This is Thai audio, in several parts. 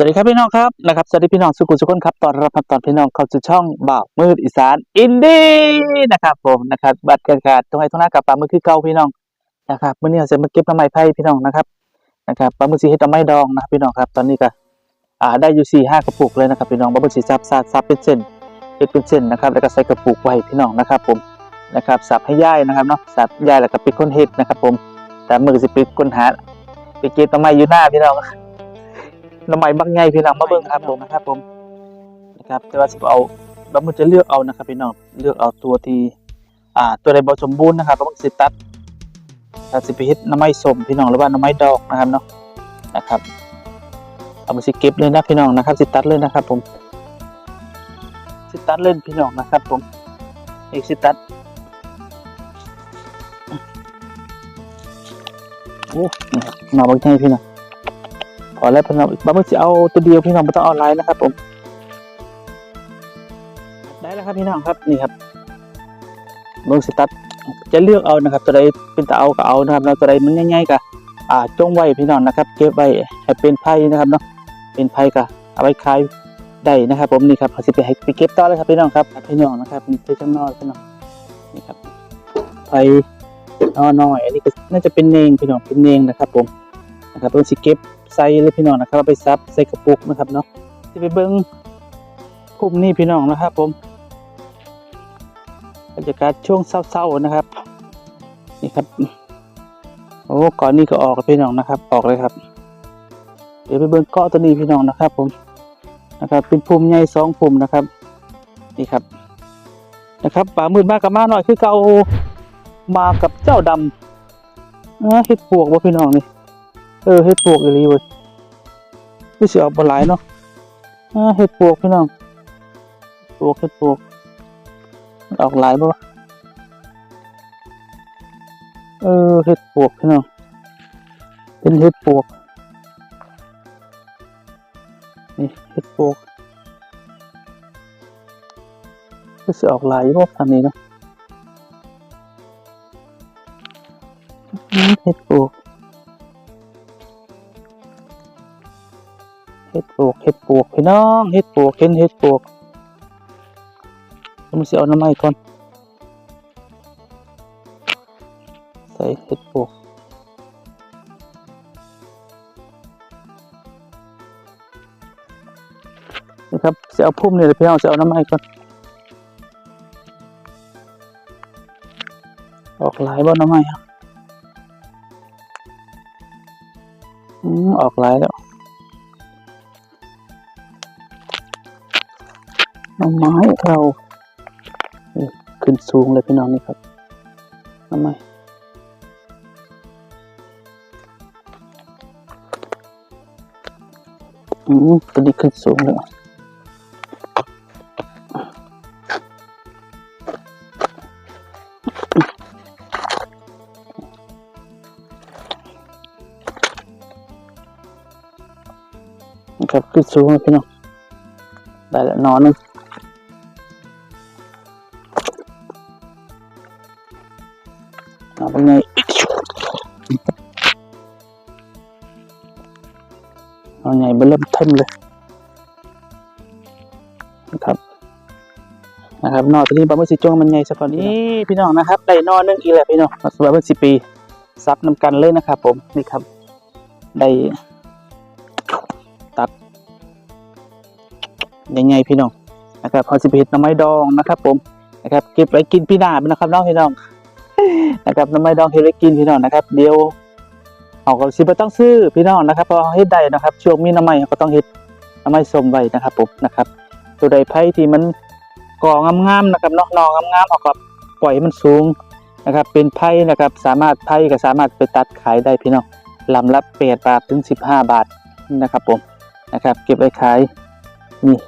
สวัสดีครับพี่น้องครับนะครับสวัสดีพี่น้องสุขุสุขคนครับตอนรับตอนพี่น้องเข้าสู่ช่องบ่าวมืดอีสานอินดี้นะครับผมนะครับบัตรการการตรงไหนตรงหน้ากับปลามือคือเก่าพี่น้องนะครับเมื่อนี้เราจะมาเก็บน้ำไม้ไผ่พี่น้องนะครับนะครับปลามือสีเฮ็ดน้ำไม้ดองนะพี่น้องครับ ตอนนี้ก็อ่าได้อยู่สี่ห้ากระปุกเลยนะครับพี่น้องปลามือสีซับซับซับเป็นเส้นเฮ็ดเป็นเส้นนะครับแล้วก็ใส่กระปุกไว้พี่น้องนะครับผมนะครับสับให้ย่ายนะครับเนาะสับย่ายแล้วก็ปิดคนเฮ็ดนะครับผมแต่มือสิปิดคนหาไปเก็บน้ำไม้อยู่หน้าพี่น้อง น้ำใหม่บางไงพี่น้องมาเบิ่งครับผมนะครับผมนะครับ แต่ว่าสิเอาเรามันจะเลือกเอานะครับพี่น้องเลือกเอาตัวที่อ่าตัวใดบ่สมบูรณ์นะครับเราสิตัดถ้าสิไปเฮ็ดน้ำไม้ส้มพี่น้องหรือว่าน้ำไม้ดอกนะครับเนาะนะครับเอามาสิเก็บเลยนะพี่น้องนะครับ สิตัดเลยนะครับ ผมสิตัดเล่นพี่น้องนะครับ ผมอีกสิตัดโอ้นะครับมาบางไงพี่น้อง ขอแล้วพี่น้องบ้ามือจะเอาตัวเดียวพี่น้องไม่ต้องเอาไลน์นะครับ ผม ได้แล้วครับพี่น้องครับนี่ครับเมืองสตัดจะเลือกเอานะครับ ตัวใดเป็นตะเอาก็เอานะครับแล้วตัวใดมันง่ายๆก็อ่าจงไว้พี่น้องนะครับ เก็บไว้ให้เป็นไพ่นะครับเนาะเป็นไพ่ก็เอาไว้ขายได้นะครับผมนี่ครับเขาสิไปให้ไปเก็บต่อเลยครับพี่น้องครับพี่น้องนะครับนี่คือข้างนอกพี่น้องนี่ครับไพ่นอน้อยอันนี้ก็น่าจะเป็นเนงพี่น้องเป็นเนงนะครับ ผมนะครับเพิ่นสิเก็บ ใส่เลยพี่น้องนะครับเอาไปซับใส่กระปุกนะครับเนาะที่ไปเบิ้งกลุ่มนี้พี่น้องนะครับ ผมบรรยากาศช่วงเศร้าๆนะครับ นี่ครับโอ้ก่อนนี้ก็ออกพี่น้องนะครับ ออกเลยครับ เดี๋ยวไปเบิ้งเกาะตัวนี้พี่น้องนะครับ ผมนะครับ เป็นภูมิใหญ่สองภูมินะครับ นี่ครับนะครับป่ามืดมากกับมาหน่อยคือเก่ามากับเจ้าดำเออเห็ดปวกว่าพี่น้องนี่ เออเห็ดปวกอีหลีเว้ยพี่เสือออกมาหลายเนาะอ่าเห็ดปวกพี่น้องปวกเห็ดปวกออกหลายบ่วะเออเห็ดปวกพี่น้องเป็นเห็ดปวกนี่เห็ดปวกพี่เสือออกหลายบ่ทางนี้เนาะเห็ดปวก เห็ดปลวกเห็ดปลวกพี่น้องเห็ดปลวกเห็นเห็ดปลวกผมสิเอาน้ำไม้ก่อนใส่เห็ดปลวกนี่ครับจะเอาพุ่มเนี่เลยพี่น้องจะเอาน้ำไม้ก่อนออกหลายบ่น้ำไม้ครับอืมออกหลายแล้ว น่องไม้เราขึ้นสูงเลยพี่น้องนี่ครับหน่อไม้อืมตัวนี้ขึ้นสูงเลยนะครับขึ้นสูงเลยพี่น้องได้แล้วนอนนึง เอาเป็นไงเอาไงเบอร์เริ่มเทิมเลยนะครับนะครับนอตัวนี้บะเมื่อสิจ้วงมันไงสักก่อนนี้พี่น้องนะครับได้นอนึงอีกแล้วพี่น้องสำหรับเมื่อสิปีซับนำกันเลยนะครับผมนี่ครับได้ตัดยังไงพี่น้องนะครับพอสิบเห็ดหน้ำไม้ดองนะครับ ผมนะครับเก็บไว้กินพี่หน้านะครับน้องพี่น้อง นะครับน้ำไม่ดองเฮลิกินพี่น้องนะครับ เดียวเอาก็สิบต้องซื้อพี่น้องนะครับพอเฮ็ดได้นะครับ ช่วงมีน้ำไม้ก็ต้องเฮ็ดน้ำไม้ส้มไว้นะครับผมนะครับ ตัวใดไผ่ที่มันก่องามๆนะครับนาะนองามๆเอาก็ปล่อยให้มันสูงนะครับ เป็นไผ่นะครับ สามารถไผ่ก็สามารถไปตัดขายได้พี่น้องลำละ8บาทถึง15บห้าบาทนะครับผมนะครับ เก็บไว้ขายนี่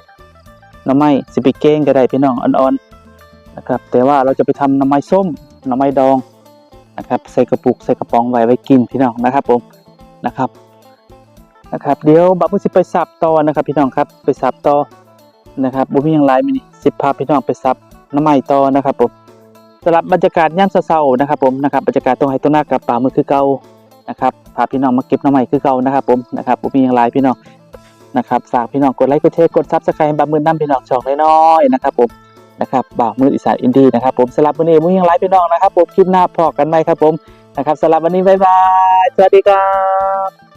น้ำไม้สิไปแกงก็ได้พี่น้องอ่อนๆนะครับ แต่ว่าเราจะไปทำน้ำไม้ส้ม หน่อไม้ดองนะครับใส่กระปุกใส่กระป๋องไว้ไว้กินพี่น้องนะครับผมนะครับนะครับ เดี๋ยวบักมุสิไปสับต่อนะครับ พี่น้องครับไปสับต่อนะครับบุมีอย่างไรมินี่สิพาพี่น้องไปสับน้ำไม้ต่อนะครับผมสำหรับบรรยากาศย่ำเศร้าๆนะครับผมนะครับบรรยากาศตรงไห้ตรงหน้ากับป่ามือคือเก่านะครับพาพี่น้องมาเก็บน้ำไม้คือเก่านะครับผมนะครับบุมีอย่างไรพี่น้องนะครับฝากพี่น้องกดไลค์กดแชร์กดซับสไครต์บ่าวมือน้ำพี่น้องช่องน้อยๆนะครับผม นะครับบ่าวมืออีสานอินดี้นะครับผมสำหรับวันนี้มุ้งยังไลฟ์พี่น้องนะครับผมคลิปหน้าพอกันไหมครับผมนะครับสำหรับวันนี้บ๊ายบายสวัสดีครับ